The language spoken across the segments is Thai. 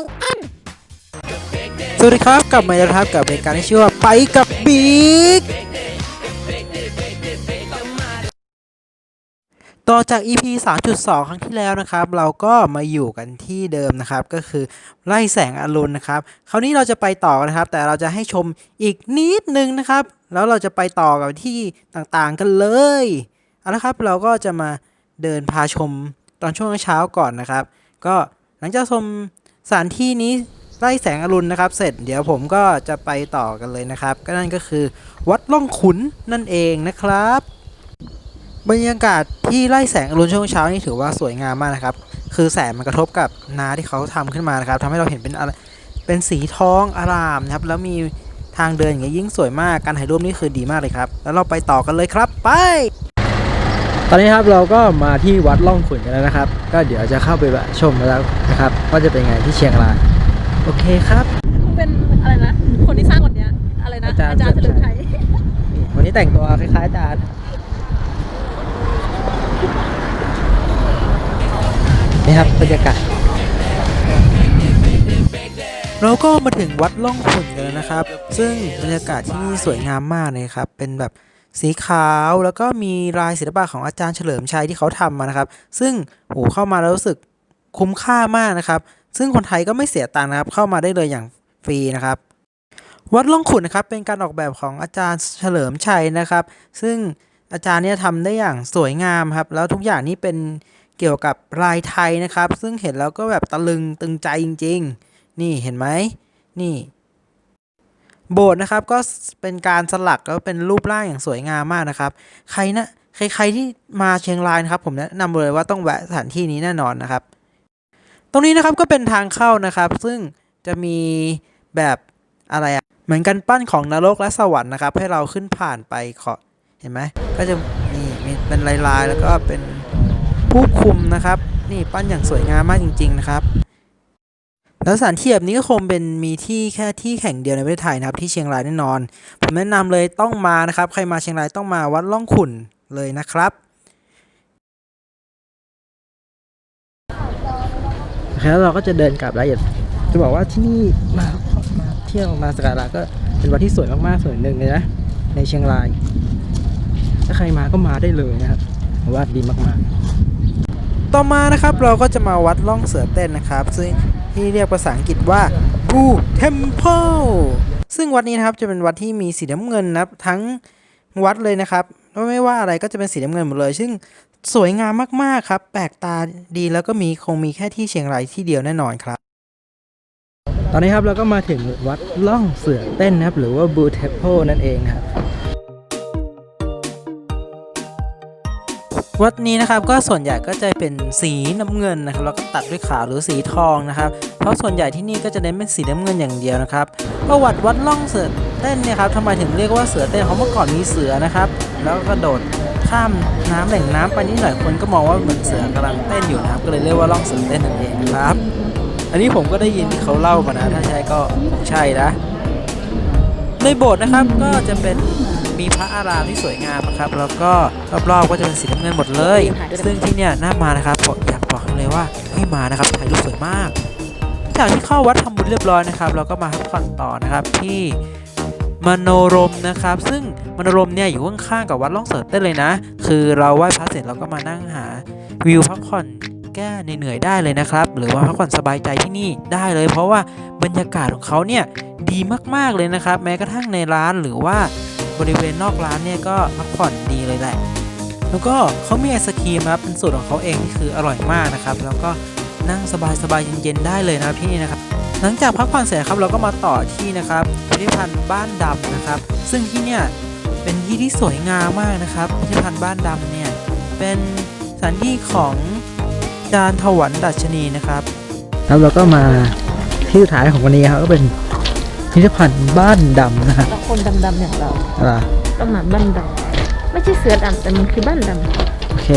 สวัสดีครับกลับมาแล้วครับกับรายการที่ชื่อว่าไปกับบิ๊กต่อจาก EP 3.2 ครั้งที่แล้วนะครับ เราก็มาอยู่กันที่เดิมนะครับ ก็คือไล่แสงอรุณนะครับ คราวนี้เราจะไปต่อนนะครับ แต่เราจะให้ชมอีกนิดนึงนะครับ แล้วเราจะไปต่อกับที่ต่างๆกันเลยเอาละครับเราก็จะมาเดินพาชมตอนช่วงเช้าก่อนนะครับ ก็หลังจากชม สถานที่นี้ไล่แสงอรุณนะครับ เสร็จเดี๋ยวผมก็จะไปต่อกันเลยนะครับ ก็นั่นก็คือวัดล่องขุนนั่นเองนะครับ บรรยากาศที่ไล่แสงอรุณช่วงเช้านี่ถือว่าสวยงามมากนะครับ คือแสงมันกระทบกับนาที่เขาทำขึ้นมานะครับทำให้เราเห็นเป็นอะไรเป็นสีทองอารามนะครับ แล้วมีทางเดินอย่างเงี้ยยิ่งสวยมากการถ่ายรูปนี่คือดีมากเลยครับ แล้วเราไปต่อกันเลยครับ ไป ตอนนี้ครับเราก็มาที่วัดล่องขุนกันแล้วนะครับ ก็เดี๋ยวจะเข้าไปชมแล้วนะครับว่าจะเป็นไงที่เชียงรายโอเคครับ เป็นอะไรนะคนที่สร้างวันเนี้ยอะไรนะอาจารย์เฉลิมชัยวันนี้แต่งตัวคล้ายๆอาจารย์นี่ครับบรรยากาศเราก็มาถึงวัดล่องขุนกันแล้วนะครับ ซึ่งบรรยากาศที่นี่สวยงามมากเลยครับ เป็นแบบ สีขาวแล้วก็มีลายศิลปะของอาจารย์เฉลิมชัยที่เขาทำมานะครับ ซึ่งโหเข้ามาแล้วรู้สึกคุ้มค่ามากนะครับ ซึ่งคนไทยก็ไม่เสียตังค์นะครับ เข้ามาได้เลยอย่างฟรีนะครับ วัดล่องขุนนะครับเป็นการออกแบบของอาจารย์เฉลิมชัยนะครับ ซึ่งอาจารย์เนี่ยทำได้อย่างสวยงามครับ แล้วทุกอย่างนี่เป็นเกี่ยวกับลายไทยนะครับ ซึ่งเห็นแล้วก็แบบตะลึงตึงใจจริง ๆ นี่เห็นไหมนี่ โบสถ์นะครับก็เป็นการสลักแล้วเป็นรูปร่างอย่างสวยงามมากนะครับ ใครนะใครๆที่มาเชียงรายนะครับผมแนะนำเลยว่าต้องแวะสถานที่นี้แน่นอนนะครับ ตรงนี้นะครับก็เป็นทางเข้านะครับ ซึ่งจะมีแบบอะไรอะเหมือนกันปั้นของนรกและสวรรค์นะครับ ให้เราขึ้นผ่านไปขอเห็นไหมก็จะนี่มีเป็นลายๆ แล้วก็เป็นผู้คุมนะครับ นี่ปั้นอย่างสวยงามมากจริง ๆ นะครับ แล้วสถานที่แบบนี้ก็คงเป็นมีที่แค่ที่แห่งเดียวในประเทศไทยนะครับที่เชียงรายแน่นอน ผมแนะนำเลยต้องมานะครับ ใครมาเชียงรายต้องมาวัดล่องขุนเลยนะครับแล้วเราก็จะเดินกลับแล้วอย่าจะบอกว่าที่นี่มามาเที่ยวมาสักการะก็เป็นวัดที่สวยมากๆส่วนหนึ่งเลยนะในเชียงราย ถ้าใครมาก็มาได้เลยนะครับผมว่าดีมากๆ ต่อมานะครับเราก็จะมาวัดล่องเสือเต้นนะครับซึ่ง ที่เรียกภาษาอังกฤษว่า Blue Temple ซึ่งวัดนี้นะครับจะเป็นวัดที่มีสีน้ำเงินนับทั้งวัดเลยนะครับไม่ว่าอะไรก็จะเป็นสีน้ำเงินหมดเลย ซึ่งสวยงามมากๆครับ แปลกตาดีแล้วก็มีคงมีแค่ที่เชียงรายที่เดียวแน่นอนครับ ตอนนี้ครับเราก็มาถึงวัดล่องเสือเต้นนะครับ หรือว่า Blue Temple นั่นเองครับ วัดนี้นะครับก็ส่วนใหญ่ก็จะเป็นสีน้ำเงินนะครับแล้วก็ตัดด้วยขาวหรือสีทองนะครับ เพราะส่วนใหญ่ที่นี่ก็จะเน้นเป็นสีน้ำเงินอย่างเดียวนะครับประวัติวัดล่องเสือเต้นเนี่ยครับทำไมถึงเรียกว่าเสือเต้นเพราะเมื่อก่อนมีเสือนะครับ แล้วก็โดดข้ามน้ำแหล่งน้ำไปนิดหน่อยคนก็มองว่าเหมือนเสือกำลังเต้นอยู่นะครับ ก็เลยเรียกว่าล่องเสือเต้นนั่นเองครับ อันนี้ผมก็ได้ยินที่เขาเล่ามานะถ้าใช่ก็ใช่นะในโบสถ์นะครับก็จะเป็น มีพระอารามที่สวยงามนะครับ แล้วก็รอบๆก็จะเป็นสีน้ำเงินหมดเลย ซึ่งที่เนี่ยน่ามานะครับผมอยากบอกเลยว่าให้มานะครับถ่ายรูปสวยมากจากที่เข้าวัดทำบุญเรียบร้อยนะครับเราก็มาพักผ่อนต่อนะครับที่มโนรมนะครับ ซึ่งมโนรมเนี่ยอยู่ข้างๆกับวัดล่องเสริเต้นเลยนะ คือเราไหว้พระเสร็จเราก็มานั่งหาวิวพักผ่อนแก้เหนื่อยๆได้เลยนะครับ หรือว่าพักผ่อนสบายใจที่นี่ได้เลย เพราะว่าบรรยากาศของเขาเนี่ยดีมากๆเลยนะครับ แม้กระทั่งในร้านหรือว่า บริเวณนอกร้านเนี่ยก็พักผ่อนดีเลยแหละ แล้วก็เขามีไอศครีมนะครับเป็นสูตรของเขาเองที่คืออร่อยมากนะครับ แล้วก็นั่งสบายๆเย็นๆได้เลยนะครับที่นี่นะครับ หลังจากพักผ่อนเสร็จครับเราก็มาต่อที่นะครับพิพิธภัณฑ์บ้านดำนะครับ ซึ่งที่เนี่ยเป็นที่ที่สวยงามมากนะครับพิพิธภัณฑ์บ้านดำเนี่ยเป็นสถานที่ของจารย์ถวันดัชนีนะครับ แล้วเราก็มาที่สุดท้ายของวันนี้ครับก็เป็น พิพิธภัณฑ์บ้านดำนะฮะแล้วคนดำๆอย่างเราอ่าต้องมาบ้านดำไม่ใช่เสือดำแต่มันคือบ้านดำโอเค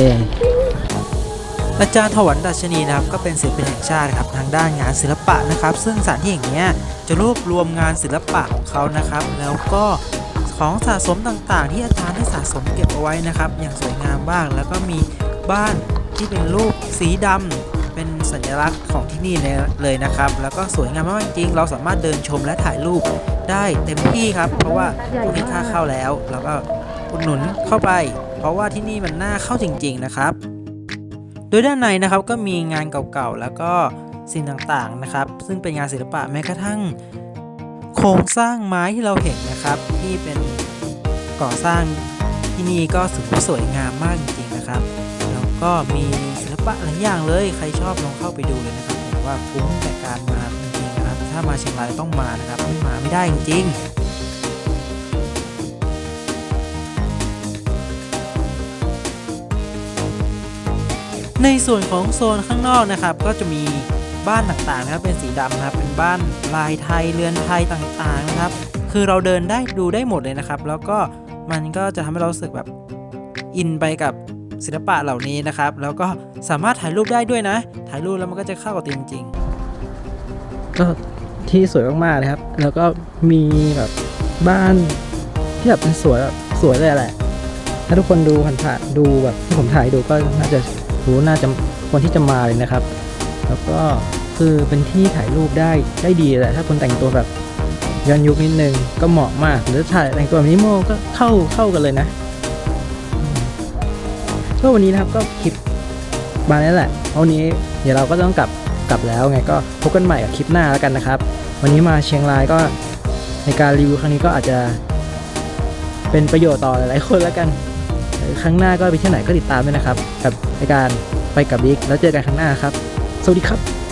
อาจารย์ถวันดัชนีนะครับก็เป็นศิลปินแห่งชาติครับทางด้านงานศิลปะนะครับ ซึ่งสถานที่อย่างเนี้ยจะรวบรวมงานศิลปะของเขานะครับ แล้วก็ของสะสมต่างๆ ที่อาจารย์ได้สะสมเก็บเอาไว้นะครับ อย่างสวยงามบ้าง แล้วก็มีบ้านที่เป็นรูปสีด เป็นสัญลักษณ์ของที่นี่เลยนะครับ แล้วก็สวยงามมากจริง เราสามารถเดินชมและถ่ายรูปได้เต็มที่ครับ เพราะว่าพวกนี้ค่าเข้าแล้ว เราก็อุดหนุนเข้าไป เพราะว่าที่นี่มันน่าเข้าจริง ๆนะครับ โดยด้านในนะครับก็มีงานเก่าๆแล้วก็สิ่งต่างๆนะครับ ซึ่งเป็นงานศิลปะแม้กระทั่ง โครงสร้างไม้ที่เราเห็นนะครับ ที่เป็นก่อสร้างที่นี่ก็ถือว่าสวยงามมากจริงๆนะครับ แล้วก็มี ปะหลายอย่างเลย ใครชอบลองเข้าไปดูเลยนะครับผมว่าคุ้มแต่การมาจริงๆนะครับ ถ้ามาเชียงรายต้องมานะครับไม่มาไม่ได้จริงๆในส่วนของโซนข้างนอกนะครับก็จะมีบ้านต่างๆนะครับเป็นสีดำนะครับเป็นบ้านลายไทยเรือนไทยต่างๆนะครับ คือเราเดินได้ดูได้หมดเลยนะครับ แล้วก็มันก็จะทำให้เราสึกแบบอินไปกับ ศิลปะเหล่านี้นะครับ แล้วก็สามารถถ่ายรูปได้ด้วยนะ ถ่ายรูปแล้วมันก็จะเข้ากับจริงก็ที่สวยมากๆเลยครับ แล้วก็มีแบบบ้านที่แบบเป็นสวยแบบสวยเลยแหละ ถ้าทุกคนดูผ่านๆดูแบบที่ผมถ่ายดูก็น่าจะรู้น่าจะคนที่จะมาเลยนะครับ แล้วก็คือเป็นที่ถ่ายรูปได้ได้ดีแหละ ถ้าคนแต่งตัวแบบย้อนยุคนิดนึงก็เหมาะมาก หรือถ่ายแต่งตัวแบบนี้โมก็เข้าเข้ากันเลยนะ ก็วันนี้นะครับก็คลิปมาแล้วแหละเท่าะวันนี้เดี๋ยวเราก็ต้องกลับกลับแล้วไงก็พบกันใหม่กับคลิปหน้าแล้วกันนะครับ วันนี้มาเชียงรายก็ในการรีวิวครั้งนี้ก็อาจจะเป็นประโยชน์ต่อหลายๆคนแล้วกัน ครั้งหน้าก็ไปที่ไหนก็ติดตามด้วยนะครับ กับในการไปกับบิ๊กแล้วเจอกันครั้งหน้าครับ สวัสดีครับ